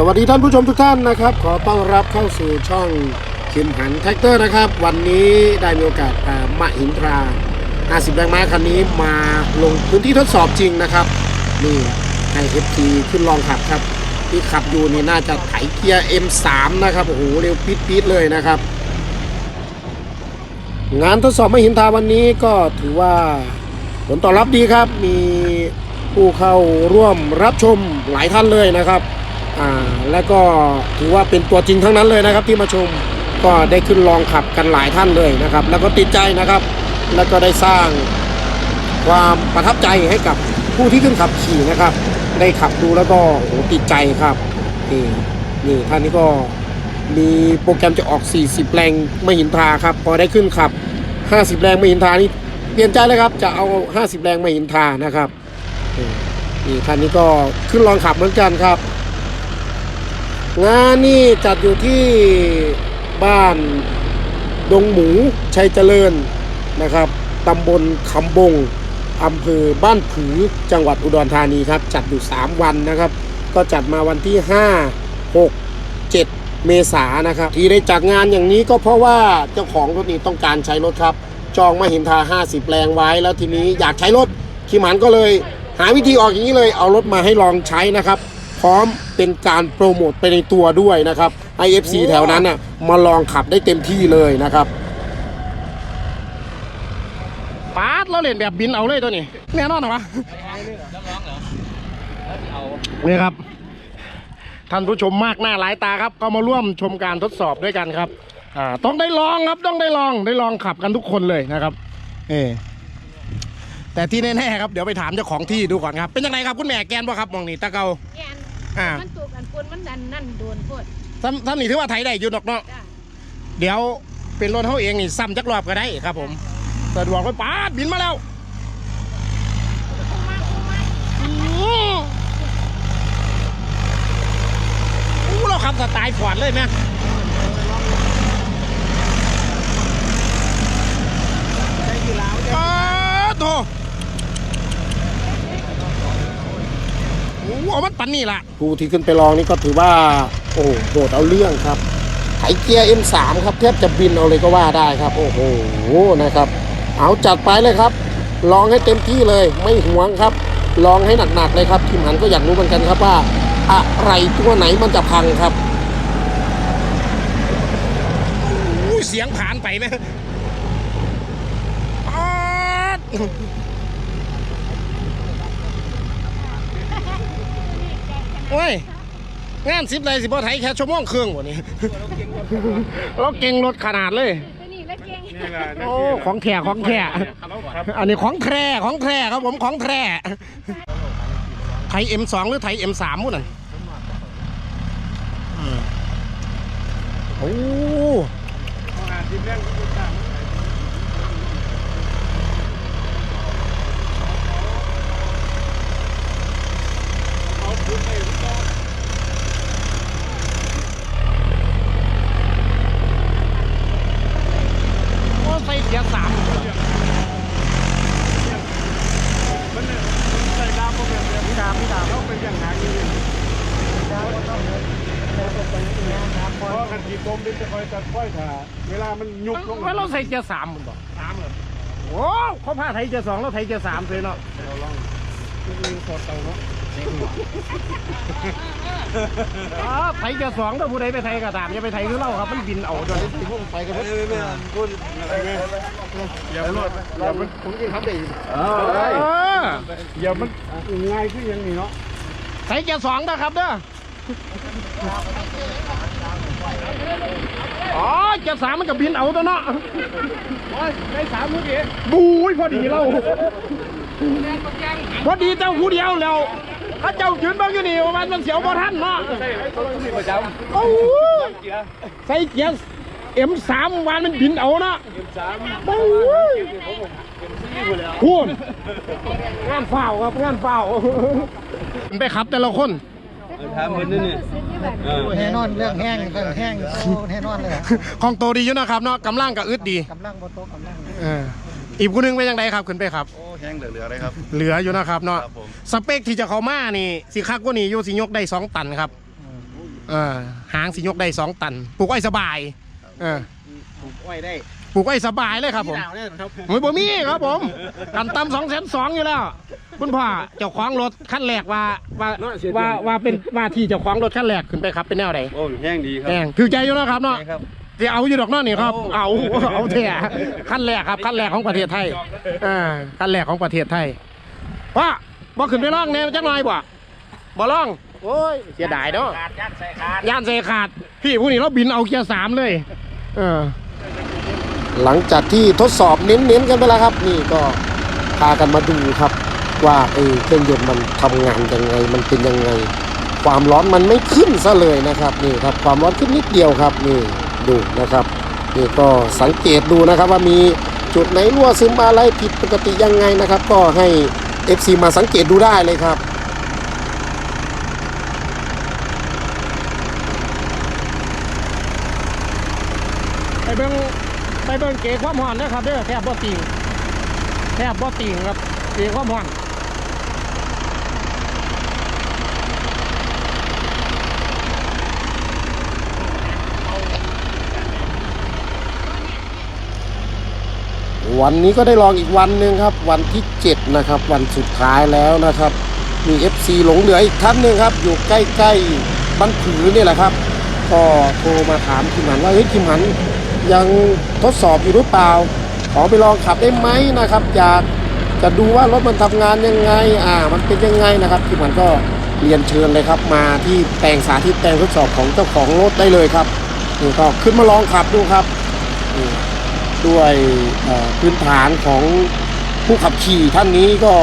สวัสดีท่านผู้ชมทุกท่านนะครับ ขอต้อนรับเข้าสู่ช่องคิมหันแท็กเตอร์นะครับ วันนี้ได้มีโอกาสพามหินทรา 50 แรงม้าคันนี้มาลงพื้นที่ทดสอบจริงนะครับ นี่ให้ FT ขึ้นลองขับครับ ที่ขับอยู่นี่น่าจะไถเกียร์ M3 นะครับโอ้โหเร็วปี๊ดๆเลยนะครับ งานทดสอบมหินทราวันนี้ก็ถือว่าผลตอบรับดีครับมีผู้เข้าร่วมรับชมหลายท่านเลยนะครับ อ่าและก็ถือว่าเป็นตัวจริงทั้งนั้นเลยนะครับที่มาชมก็ได้ขึ้นลองขับกันหลายท่านเลยนะครับ แล้วก็ติดใจนะครับ แล้วก็ได้สร้างความประทับใจให้กับผู้ที่ขึ้นขับขี่นะครับ ได้ขับดูแล้วก็โอ้โหติดใจครับนี่นี่ท่านนี้ก็มีโปรแกรมจะออก 40 แรงไม่หินทาครับ พอได้ขึ้นขับ 50 แรงไม่หินทานี่เปลี่ยนใจเลยครับจะเอา 50 แรงไม่หินทานะครับนี่ท่านนี้ก็ขึ้นลองขับเหมือนกันครับ งานนี่จัดอยู่ที่บ้านดงหมูชัยเจริญนะครับตำบลคำบงอำเภอบ้านผือจังหวัดอุดรธานีครับ จัดอยู่ 3 วันนะครับ ก็จัดมาวันที่ 5 6 7 เมษายนนะครับ ที่ได้จัดงานอย่างนี้ก็เพราะว่าเจ้าของรถนี้ต้องการใช้รถครับ จองมาเห็นทา 50แรงไว้แล้วทีนี้อยากใช้รถคิมหันก็เลย หาวิธีออกอย่างนี้เลยเอารถมาให้ลองใช้นะครับ พร้อมเป็นการโปรโมทไปในตัวด้วยนะครับ IFC แถวนั้นน่ะมาลองขับได้เต็มที่เลยนะครับปาดเราเล่นแบบบินเอาเลยตัวนี้แน่นอนเหรอวะนี่ครับ ท่านผู้ชมมากหน้าหลายตาครับ ก็มาร่วมชมการทดสอบด้วยกันครับอ่าต้องได้ลองครับต้องได้ลองได้ลองขับกันทุกคนเลยนะครับเออแต่ที่แน่ๆครับเดี๋ยวไปถามเจ้าของที่ดูก่อนครับ เป็นยังไงครับคุณแม่แกนบ่ครับมองนี่ตะเกาแกน อ่า มันตูกอันปุนมันดันนั่นโดนโพดท่านท่านนี่ถือว่าไทยได้อยู่ดอกเนาะ จ้าเดี๋ยวเป็นรถเขาเองนี่ซ้ำจักรอบก็ได้ครับผมสะดวกไปปาดบินมาแล้วอู้อู้เราขับสไตล์ขวานเลยไหมปาดโถ เอามันปันนี่ล่ะผู้ที่ขึ้นไปลองนี่ก็ถือว่า โอ้โหโดดเอาเรื่องครับไถเกียร์ M3 ครับแทบจะบินเอาเลยก็ว่าได้ครับ โอ้โหนะครับ เอาจัดไปเลยครับ ลองให้เต็มที่เลยไม่หวงครับ ลองให้หนักๆเลยครับทีมหันก็อยากรู้เหมือนกันครับว่า อะไรตัวไหนมันจะพังครับอู้เสียงผ่านไปไหมอ๊าด โอ้ย งานสิบเลยสิบ่ไทยแค่ชั่วโมงครึ่งวันนี้เราเก่งรถขนาดเลยตัวนี้แล้วเก่งโอ้ ของแท้ของแท้อันนี้ของแท้ของแท้ครับผมของแท้ไทย M2 หรือไทย M3 มุ่นน่ะอืมโอ้โอ้ใส่เสียสาม มันเนี่ยมันใส่ดาวโปรแกรมแบบพี่ดาวพี่ดาวแล้วเป็นอย่างหางนี่เพราะกันทีต้มดินจะคอยจะค่อยถ่า เวลามันยุบลงว่าเราใส่เกียร์สามมันบ่สามเหรอโอ้เขาพาไทยเกียร์สองแล้วไทยเกียร์สามเลยเนาะเราลองดูสดเตาเนาะอ๋อไทยเกียร์สองถ้าผู้ใดไปไทยก็ตามอย่าไปไทยคือเราครับมันบินเอาจนที่พวกไปกันไม่ไม่ไม่พูดอะไรไงอย่ามันอย่ามันผมกินครับเด็กเอออย่ามันง่ายขึ้นยังนี่เนาะไทยเกียร์สองนะครับเด้อ อ๋อเกียร์สามมันก็บินเอาตัวเนาะได้สามเมื่อกี้บูยพอดีเราพอดีเจ้าผู้เดียวแล้วถ้าเจ้ายืนบ้างอยู่นี่มาณมันเสียวบ่ทันเนาะใช่เขาต้องมีประจำโอ้ยเกียร์ใส่เกียร์เอ็มสามวันมันบินเอาเนาะเกียร์สามโอ้ยพูดงานเฝ้าครับงานเฝ้ามันไปขับแต่ละคน ถามมันนี่นี่ซื้อที่แบบแน่นอนเรื่องแห้งเรื่องแห้งโอ้แน่นอนเลยอะของโตดีอยู่นะครับเนาะกำลังกับอึดดีกำลังบนโต๊ะกำลังเอออีกคนนึงเป็นยังไงครับขึ้นไปครับ โอ้แห้งเหลือๆเลยครับ เหลืออยู่นะครับเนาะครับผม สเปคที่จะเข้ามานี่สิคักกว่านี้อยู่สิยกได้สองตันครับยเออหางสิยกได้สองตันปลูกไว้สบายเออปลูกอ้อยได้ป ลูกไว้สบายเลยครับผมที่ดาวเนี่ยครับโอ้ยบ่มีครับผม กันตำสองแสนสองอยู่แล้ว คุณพ่อเจ้าของรถขั้นแรกว่าว่าว่าว่าเป็นว่าที่เจ้าของรถขั้นแรกขึ้นไปครับเป็นแนวใดโอ้แห้งดีครัแองถือใจอยู่นะครับเนาะใช่ครับ จะเอาอยู่ดอกเนาะนี่ครับเอาเอาเอาเถอะขั้นแรกครับขั้นแรกของประเทศไทยอ่าขั้นแรกของประเทศไทยว่าบ่ขึ้นไปล่องแนวจังหน่อยบ่บ่ล่องโอ้ยเสียดายเนาะ ขาดยัดใส่ขาด ย่านเซขาด พี่ผู้นี้เราบินเอาเกียร์สามเลย เออ หลังจากที่ทดสอบเน้นๆกันไปแล้วครับ นี่ก็พากันมาดูครับ ว่าเออเครื่องยนต์มันทำงานยังไง มันเป็นยังไง ความร้อนมันไม่ขึ้นซะเลยนะครับนี่ครับความร้อนขึ้นนิดเดียวครับนี่ดูนะครับนี่ก็สังเกตดูนะครับว่ามีจุดไหนรั่วซึมอะไรผิดปกติยังไงนะครับ ก็ให้ FC มาสังเกตดูได้เลยครับไปเบิ่ง ไปเบิ่งเกความห่อนนะครับเด้อแทบบ่ติงแทบบ่ติงครับเกความห่อนวันนี้ก็ได้ลองอีกวันหนึ่งครับ วันที่ 7 นะครับ วันสุดท้ายแล้วนะครับ มี FC หลงเหลืออีกท่านหนึ่งครับ อยู่ใกล้ๆบ้านผือนี่แหละครับ ก็โทรมาถามคิมหันว่าเฮ้ยคิมหัน ยังทดสอบอยู่หรือเปล่า ขอไปลองขับได้ไหมนะครับ อยากจะดูว่ารถมันทำงานยังไง อ่า มันเป็นยังไงนะครับคิมหันก็เรียนเชิญเลยครับ มาที่แปลงสาธิตแปลงทดสอบของเจ้าของรถได้เลยครับนี่ก็ขึ้นมาลองขับดูครับ ด้วยพื้นฐานของผู้ขับขี่ท่านนี้ก็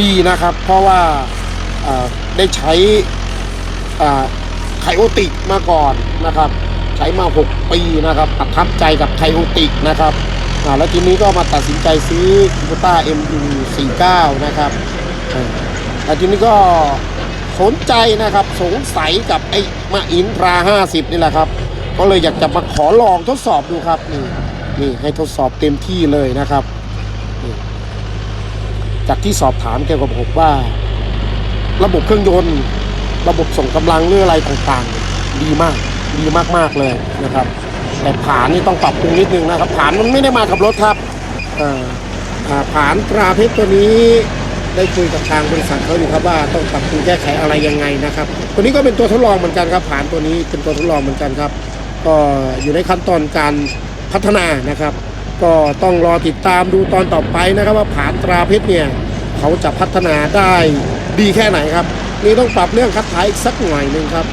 ดีนะครับ เพราะว่าได้ใช้ไคโอติกมาก่อนนะครับ ช้มา 6 ปีนะครับประทับใจกับไคโอติกนะครับแล้วทีนี้ก็มาตัดสินใจซื้อคูต้า MU49 นะครับแล้วทีนี้ก็สนใจนะครับสงสัยกับไอ้มาอินทรา 50 นี่แหละครับ ก็เลยอยากจะมาขอลองทดสอบดูครับนี่นี่ให้ทดสอบเต็มที่เลยนะครับ จากที่สอบถามแกก็บอกว่า ระบบเครื่องยนต์ ระบบส่งกำลังหรืออะไรต่างๆ ดีมาก ดีมากๆเลยนะครับ แต่ผานนี่ต้องปรับปรุงนิดนึงนะครับ ผานมันไม่ได้มากับรถครับอ่ออ่าผานตราเพชรตัวนี้ได้คุยกับทางบริษัทเขาอยู่ครับว่าต้องปรับปรุงแก้ไขอะไรยังไงนะครับ ตัวนี้ก็เป็นตัวทดลองเหมือนกันครับ ผานตัวนี้เป็นตัวทดลองเหมือนกันครับ ก็อยู่ในขั้นตอนการพัฒนานะครับ ก็ต้องรอติดตามดูตอนต่อไปนะครับ ว่าผานตราเพชรเนี่ยเขาจะพัฒนาได้ดีแค่ไหนครับ นี่ต้องปรับเรื่องคัดท้ายอีกสักหน่อยหนึ่งครับ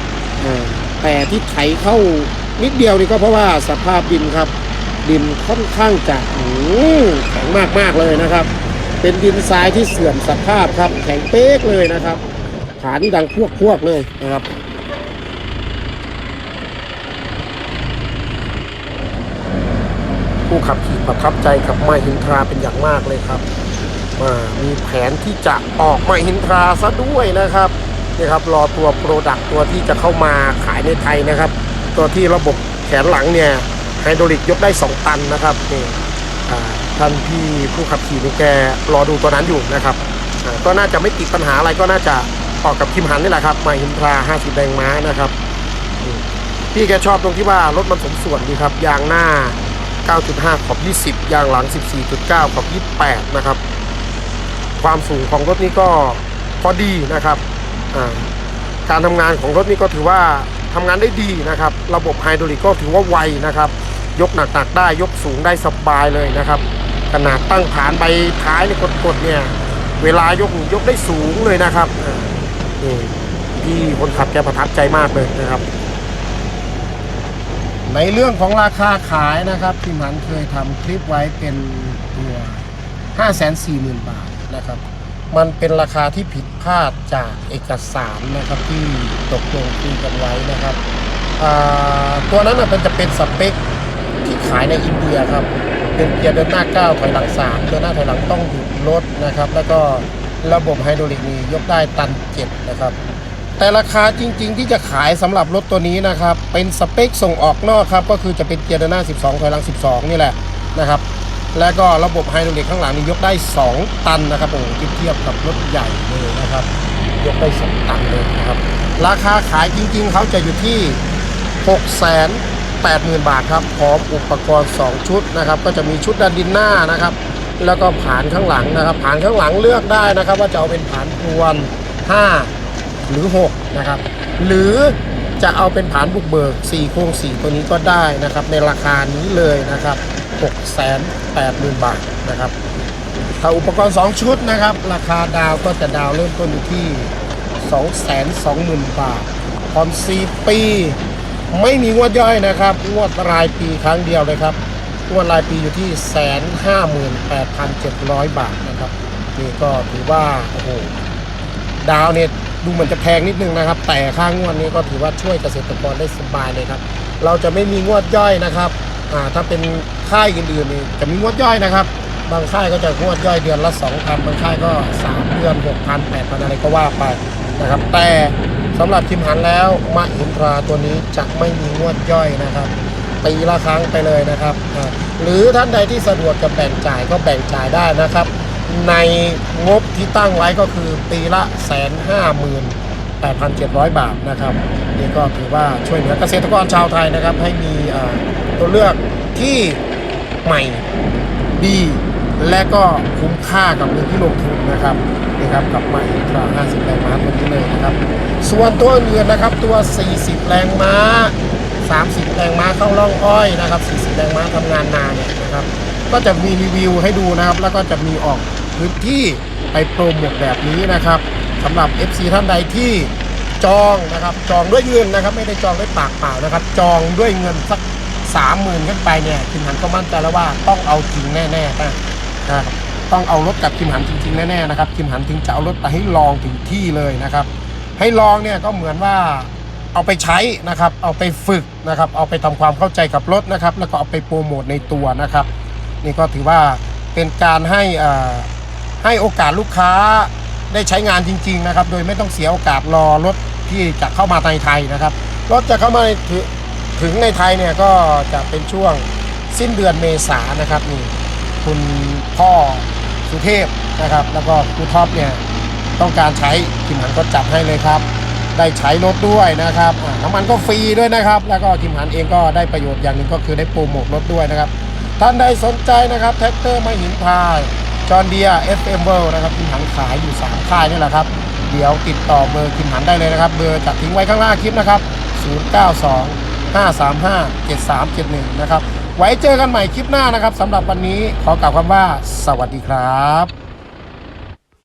อ่า แต่ที่ไถเข้านิดเดียวนี่ก็เพราะว่าสภาพดินครับ ดินค่อนข้างจะแข็งมากมากเลยนะครับ เป็นดินทรายที่เสื่อมสภาพครับ แข็งเป๊กเลยนะครับ ขานี่ดังพวกพวกๆเลยนะครับผู้ขับขี่ประทับใจกับไมหินทราเป็นอย่างมากเลยครับอ่ามีแผนที่จะออกไมหินทราซะด้วยนะครับ นี่ครับรอตัวโปรดักตัวที่จะเข้ามาขายในไทยนะครับ ตัวที่ระบบแขนหลังเนี่ยไฮดรอลิกยกได้ 2 ตันนะครับนี่ท่านพี่ผู้ขับขี่นี่แกรอดูตัวนั้นอยู่นะครับก็น่าจะไม่ติดปัญหาอะไรก็น่าจะออกกับคิมหันนี่แหละครับไมหินทรา50แรงม้านะครับพี่แกชอบตรงที่ว่ารถมันสมส่วนดีครับยางหน้า 9.5 ขอบ 20 ยางหลัง 14.9 ขอบ 28 นะครับ ความสูงของรถนี้ก็พอดีนะครับ การทำงานของรถนี้ก็ถือว่าทำงานได้ดีนะครับ ระบบไฮดรอลิกก็ถือว่าไวนะครับ ยกหนักๆได้ยกสูงได้สบายเลยนะครับขนาดตั้งฐานใบท้ายเนี่ยกดๆเนี่ย เวลายกยกได้สูงเลยนะครับอ่านี่พี่คนขับแกประทับใจมากเลยนะครับ ในเรื่องของราคาขายนะครับพี่หมันเคยทำคลิปไว้เป็นตัว 540,000 บาทนะครับ มันเป็นราคาที่ผิดพลาดจากเอกสารนะครับที่ตกลงคุยกันไว้นะครับตัวนั้นนะมันจะเป็นสเปคที่ขายในอินเดียครับเป็นเกียร์เดินหน้า 9 ถอยหลัง 3 เดินหน้าถอยหลังต้องหยุดรถนะครับ แล้วก็ระบบไฮดรอลิกนี่ยกได้ตัน7นะครับ แต่ราคาจริง ๆ ที่จะขายสำหรับรถตัวนี้นะครับ เป็นสเปคส่งออกนอกครับ ก็คือจะเป็นเกียร์เดินหน้า 12 ถอยหลัง 12 นี่แหละนะครับ แล้วก็ระบบไฮดรอลิกข้างหลังนี่ยกได้ 2 ตันนะครับโอ้เทียบกับรถใหญ่เลยนะครับ ยกได้สองตันเลยนะครับ ราคาขายจริงๆ เขาจะอยู่ที่ 6 8 0 0 0 0 บาทครับ พร้อมอุปกรณ์ 2 ชุดนะครับ ก็จะมีชุดดันดินหน้านะครับ แล้วก็ผานข้างหลังนะครับ ผานข้างหลังเลือกได้นะครับ ว่าจะเอาเป็นผานพรวน 5 หรือ 6 นะครับ หรือจะเอาเป็นผานบุกเบิก 4 โครง4ตัวนี้ก็ได้นะครับ ในราคานี้เลยนะครับ 6 8 0 0 0 0 บาทนะครับถ้าอุปกรณ์ 2 ชุดนะครับ ราคาดาวก็จะดาวเริ่มต้นอยู่ที่ 220,000 บาทผ่อน4ปี ไม่มีงวดย่อยนะครับ งวดรายปีครั้งเดียวเลยครับ งวดรายปีอยู่ที่ 158,700 บาทนะครับ นี่ก็ถือว่า โอ้โห ดาวเนี่ยดูเหมือนจะแพงนิดนึงนะครับ แต่ค่างวดนี้ก็ถือว่าช่วยเกษตรกรได้สบายเลยครับ เราจะไม่มีงวดย่อยนะครับ อ่า ถ้าเป็น ค่ายอื่นๆนี่จะมีงวดย่อยนะครับ บางค่ายก็จะงวดย่อยเดือนละ2,000บางค่ายก็3เดือน6,000 8,000อะไรก็ว่าไปนะครับ แต่สำหรับคิมหันแล้วมาอินทราตัวนี้จะไม่มีงวดย่อยนะครับปีละครั้งไปเลยนะครับ หรือท่านใดที่สะดวกจะแบ่งจ่ายก็แบ่งจ่ายได้นะครับ ในงบที่ตั้งไว้ก็คือปีละแสนห้าหมื่นแปดพันเจ็ดร้อยบาทนะครับ นี่ก็ถือว่าช่วยเหลือเกษตรกรชาวไทยนะครับ ให้มีตัวเลือกที่ ใหม่ ดีและก็คุ้มค่ากับเงินที่ลงทุนนะครับนี่ครับกับมาอีกรา50 แรงม้าตัวนี้เลยนะครับ ส่วนตัวอื่นนะครับตัว 40 แรงม้า 30 แรงม้าเข้าร่องอ้อยนะครับ 40 แรงม้าทำงานนานเนี่ยนะครับ ก็จะมีรีวิวให้ดูนะครับ แล้วก็จะมีออกพื้นที่ไปโปรโมทแบบนี้นะครับสำหรับ FC ท่านใดที่จองนะครับ จองด้วยเงินนะครับ ไม่ได้จองด้วยปากเปล่านะครับ จองด้วยเงินสัก สามหมื่นขึ้นไปเนี่ยคิมหันก็มั่นใจแล้วว่าต้องเอาจริงแน่ๆนะครับต้องเอารถกับคิมหันจริงๆแน่ๆนะครับคิมหันถึงจะเอารถไปให้ลองถึงที่เลยนะครับ ให้ลองเนี่ยก็เหมือนว่าเอาไปใช้นะครับ เอาไปฝึกนะครับ เอาไปทำความเข้าใจกับรถนะครับ แล้วก็เอาไปโปรโมทในตัวนะครับ นี่ก็ถือว่าเป็นการให้อ่าให้โอกาสลูกค้าได้ใช้งานจริง ๆ นะครับ โดยไม่ต้องเสียโอกาสรอรถที่จะเข้ามาในไทยนะครับ รถจะเข้ามาใน ถึงในไทยเนี่ยก็จะเป็นช่วงสิ้นเดือนเมษานะครับนี่คุณพ่อสุเทพนะครับ แล้วก็ครูท็อปเนี่ยต้องการใช้คิมหันก็จัดให้เลยครับ ได้ใช้รถด้วยนะครับน้ำมันก็ฟรีด้วยนะครับ แล้วก็คิมหันเองก็ได้ประโยชน์อย่างหนึ่งก็คือได้โปรโมทรถด้วยนะครับ ท่านใดสนใจนะครับแท็กเตอร์ไม่หินพายจอห์นเดีย FM w o r l d นะครับคิมหันขายอยู่3ค่ายนี่แหละครับเดี๋ยวติดต่อเบอร์คิมหันได้เลยนะครับ เบอร์จะทิ้งไว้ข้างล่างคลิปนะครับ 092 535 7371 นะครับ ไว้เจอกันใหม่คลิปหน้านะครับสำหรับวันนี้ขอกล่าวคำว่า สวัสดีครับ